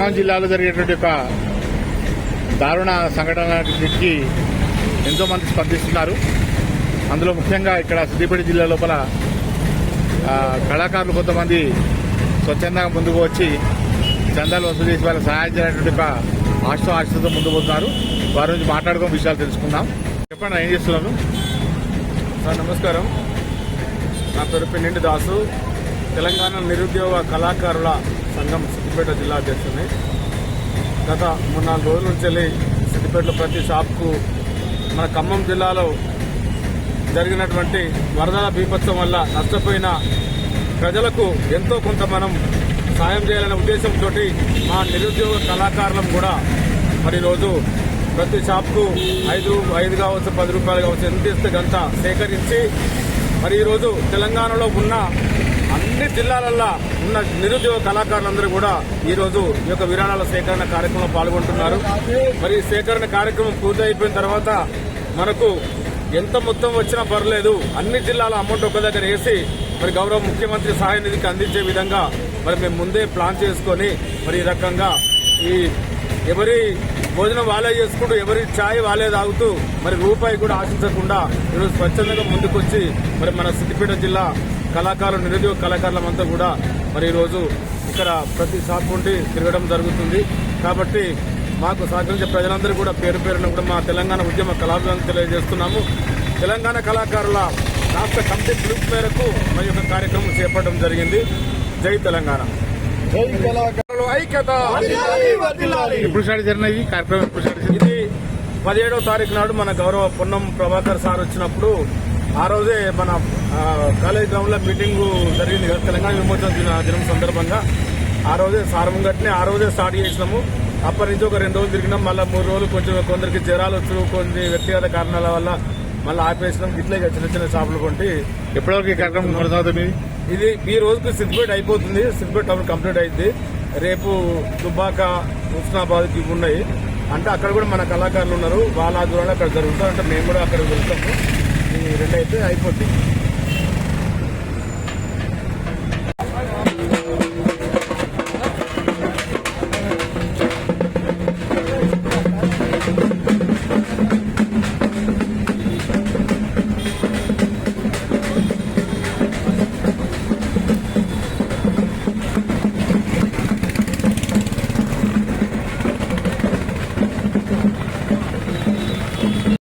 ఖమ్మం జిల్లాలో జరిగేటువంటి ఒక దారుణ సంఘటనకి ఎంతోమంది స్పందిస్తున్నారు. అందులో ముఖ్యంగా ఇక్కడ సిద్దిపేట జిల్లా లోపల కళాకారులు కొంతమంది స్వచ్ఛందంగా ముందుకు వచ్చి చందాలు వసూలు చేసి వాళ్ళకి సహాయం చేయాలనేటువంటి ఒక ఆశతో ఆశతో ముందుకు పోతున్నారు. వారి నుంచి మాట్లాడుకుని విషయాలు తెలుసుకుందాం. చెప్పండి ఏం చేస్తున్నాను సార్ నమస్కారం. నా పేరు పెన్నింటి దాసు. తెలంగాణ నిరుద్యోగ కళాకారుల సంఘం సిద్దిపేట జిల్లా అధ్యక్షుడిని. గత మూడు నాలుగు రోజుల నుంచి వెళ్ళి సిద్దిపేటలో ప్రతి షాప్కు మన ఖమ్మం జిల్లాలో జరిగినటువంటి వరదల బీభత్సం వల్ల నష్టపోయిన ప్రజలకు ఎంతో కొంత మనం సాయం చేయాలనే ఉద్దేశంతో మా నిరుద్యోగ కళాకారులం కూడా మరి రోజు ప్రతి షాప్కు ఐదు ఐదు కావచ్చు పది రూపాయలు కావచ్చు ఎంత ఇస్తే గంట సేకరించి మరి ఈరోజు తెలంగాణలో ఉన్న అన్ని జిల్లాలల్లో ఉన్న నిరుద్యోగ కళాకారులందరూ కూడా ఈరోజు ఈ యొక్క విరాళాల సేకరణ కార్యక్రమంలో పాల్గొంటున్నారు. మరి సేకరణ కార్యక్రమం పూర్తయిపోయిన తర్వాత మనకు ఎంత మొత్తం వచ్చినా పర్లేదు అన్ని జిల్లాల అమౌంట్ ఒక దగ్గర వేసి మరి గౌరవ ముఖ్యమంత్రి సహాయ నిధికి అందించే విధంగా మరి మేము ముందే ప్లాన్ చేసుకొని మరి ఈ రకంగా ఈ ఎవరి భోజనం వాళ్ళే చేసుకుంటూ ఎవరి ఛాయ్ వాళ్ళే తాగుతూ మరి రూపాయి కూడా ఆశించకుండా ఈరోజు స్వచ్ఛందంగా ముందుకొచ్చి మరి మన సిద్దిపేట జిల్లా కళాకారులు నిరుద్యోగ కళాకారులమంతా కూడా మరి ఈరోజు ఇక్కడ ప్రతి షాప్ నుండి తిరగడం జరుగుతుంది. కాబట్టి మాకు సహకరించే ప్రజలందరూ కూడా పేరు పేరున కూడా మా తెలంగాణ ఉద్యమ కళాభిమానం తెలియజేస్తున్నాము. తెలంగాణ కళాకారుల రాష్ట్ర కమిటీ పిలుపు మేరకు మరి యొక్క కార్యక్రమం చేపట్టడం జరిగింది. జై తెలంగాణ. జై కళాకారుల ఐక్యత. జరిగిన కార్యక్రమం ఎప్పుడు చేసింది ఇది పదిహేడవ తారీఖు నాడు మన గౌరవ పొన్నం ప్రభాకర్ సార్ వచ్చినప్పుడు ఆ రోజే మన కాలేజ్ గ్రౌండ్లో మీటింగ్ జరిగింది కదా తెలంగాణ విమోచన దిన దినం సందర్భంగా. ఆ రోజే సార్ ముంగట్నే ఆ రోజే స్టార్ట్ చేసినాము. అప్పటి నుంచి ఒక రెండు రోజులు తిరిగినాం మళ్ళీ మూడు రోజులు కొంచెం కొందరికి జ్వరాలు వచ్చు కొన్ని వ్యక్తిగత కారణాల వల్ల మళ్ళీ ఆపేసినాం. ఇట్లే చిన్న చిన్న షాపులు కొంటి ఎప్పటివరకు ఈ కార్యక్రమం కొనసాగుతుంది ఇది ఈ రోజుకి సిద్దిపేట అయిపోతుంది. సిద్దిపేట టౌన్ కంప్లీట్ అయింది రేపు దుబ్బాక హుస్నాబాద్ ఇవి ఉన్నాయి. అంటే అక్కడ కూడా మన కళాకారులు ఉన్నారు. వాళ్ళ ఆధ్వర్యంలో అక్కడ జరుగుతుంది. అంటే మేము కూడా అక్కడ వెళ్తాము. ఈ రెండు అయితే అయిపోతుంది